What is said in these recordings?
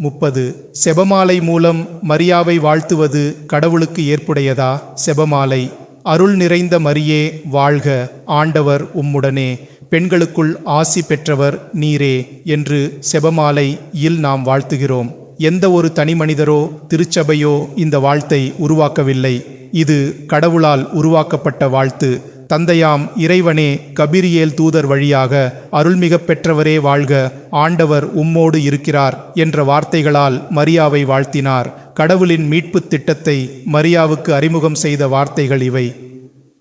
முப்பது. செபமாலை மூலம் மரியாவை வாழ்த்துவது கடவுளுக்கு ஏற்புடையதா? செபமாலை. அருள் நிறைந்த மரியே வாழ்க. ஆண்டவர் உம்முடனே. பெண்களுக்குள் ஆசி பெற்றவர் நீரே என்று செபமாலை இல் நாம் வாழ்த்துகிறோம். எந்த ஒரு தனி மனிதரோ திருச்சபையோ இந்த வாழ்த்தை உருவாக்கவில்லை. இது கடவுளால் உருவாக்கப்பட்ட வாழ்த்து. தந்தையாம் இறைவனே கபிரியேல் தூதர் வழியாக அருள்மிக பெற்றவரே வாழ்க ஆண்டவர் உம்மோடு இருக்கிறார் என்ற வார்த்தைகளால் மரியாவை வாழ்த்தினார். கடவுளின் மீட்புத் திட்டத்தை மரியாவுக்கு அறிமுகம் செய்த வார்த்தைகள் இவை.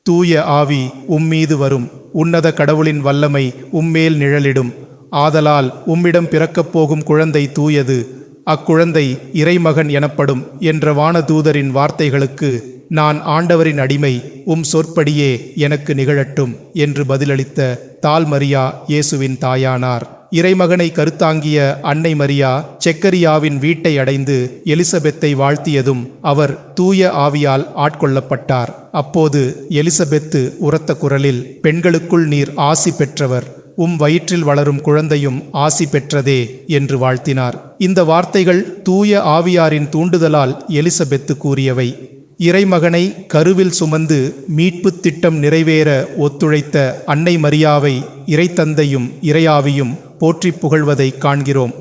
தூய ஆவி உம்மீது வரும் உன்னத கடவுளின் வல்லமை உம்மேல் நிழலிடும். ஆதலால் உம்மிடம் பிறக்கப் போகும் குழந்தை தூயது அக்குழந்தை இறைமகன் எனப்படும் என்ற வானதூதரின் வார்த்தைகளுக்கு நான் ஆண்டவரின் அடிமை உம் சொற்படியே எனக்கு நிகழட்டும் என்று பதிலளித்த தால் மரியா இயேசுவின் தாயானார். இறைமகனை கருத்தாங்கிய அன்னை மரியா செக்கரியாவின் வீட்டை அடைந்து எலிசபெத்தை வாழ்த்தியதும் அவர் தூய ஆவியால் ஆட்கொள்ளப்பட்டார். அப்போது எலிசபெத்து உரத்த குரலில் பெண்களுக்குள் நீர் ஆசி பெற்றவர் உம் வயிற்றில் வளரும் குழந்தையும் ஆசி பெற்றதே என்று வாழ்த்தினார். இந்த வார்த்தைகள் தூய ஆவியாரின் தூண்டுதலால் எலிசபெத்து கூறியவை. இறைமகனை கருவில் சுமந்து மீட்புத் திட்டம் நிறைவேற ஒத்துழைத்த அன்னை மரியாவை இறைத்தந்தையும் இறையாவியும் போற்றிப் புகழ்வதை காண்கிறோம்.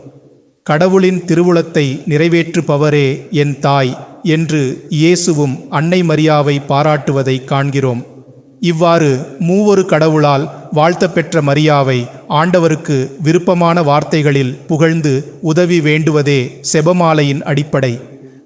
கடவுளின் திருவுளத்தை நிறைவேற்றுபவரே என் தாய் என்று இயேசுவும் அன்னை மரியாவை பாராட்டுவதை காண்கிறோம். இவ்வாறு மூவொரு கடவுளால் வாழ்த்தப்பெற்ற மரியாவை ஆண்டவருக்கு விருப்பமான வார்த்தைகளில் புகழ்ந்து உதவி வேண்டுவதே செபமாலையின் அடிப்படை.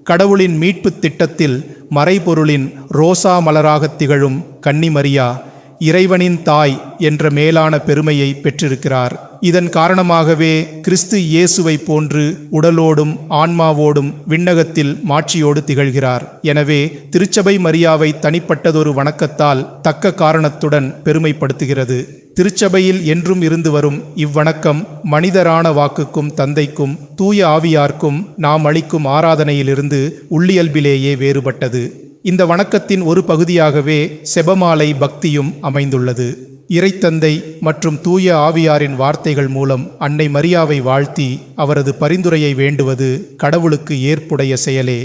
கடவுளின் மீட்புத் திட்டத்தில் மறைபொருளின் ரோசா மலராகத் திகழும் கன்னிமரியா இறைவனின் தாய் என்ற மேலான பெருமையை பெற்றிருக்கிறார். இதன் காரணமாகவே கிறிஸ்து இயேசுவை போன்று உடலோடும் ஆன்மாவோடும் விண்ணகத்தில் மாட்சியோடு திகழ்கிறார். எனவே திருச்சபை மரியாவை தனிப்பட்டதொரு வணக்கத்தால் தக்க காரணத்துடன் பெருமைப்படுத்துகிறது. திருச்சபையில் என்றும் இருந்து வரும் இவ்வணக்கம் மனிதரான வாக்குக்கும் தந்தைக்கும் தூய ஆவியார்க்கும் நாம் அளிக்கும் ஆராதனையிலிருந்து உள்ளியல்பிலேயே வேறுபட்டது. இந்த வணக்கத்தின் ஒரு பகுதியாகவே செபமாலை பக்தியும் அமைந்துள்ளது. இறைத்தந்தை மற்றும் தூய ஆவியாரின் வார்த்தைகள் மூலம் அன்னை மரியாவை வாழ்த்தி அவரது பரிந்துரையை வேண்டுவது கடவுளுக்கு ஏற்புடைய செயலே.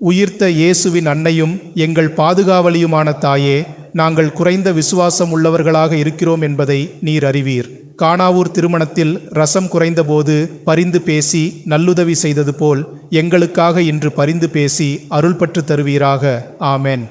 உயிர்த்த இயேசுவின் அன்னையும் எங்கள் பாதுகாவலியுமான தாயே நாங்கள் குறைந்த விசுவாசம் உள்ளவர்களாக இருக்கிறோம் என்பதை நீர் அறிவீர். காணாவூர் திருமணத்தில் ரசம் குறைந்தபோது பரிந்து பேசி நல்லுதவி செய்தது போல் எங்களுக்காக இன்று பரிந்து பேசி அருள்பற்று தருவீராக. ஆமென்.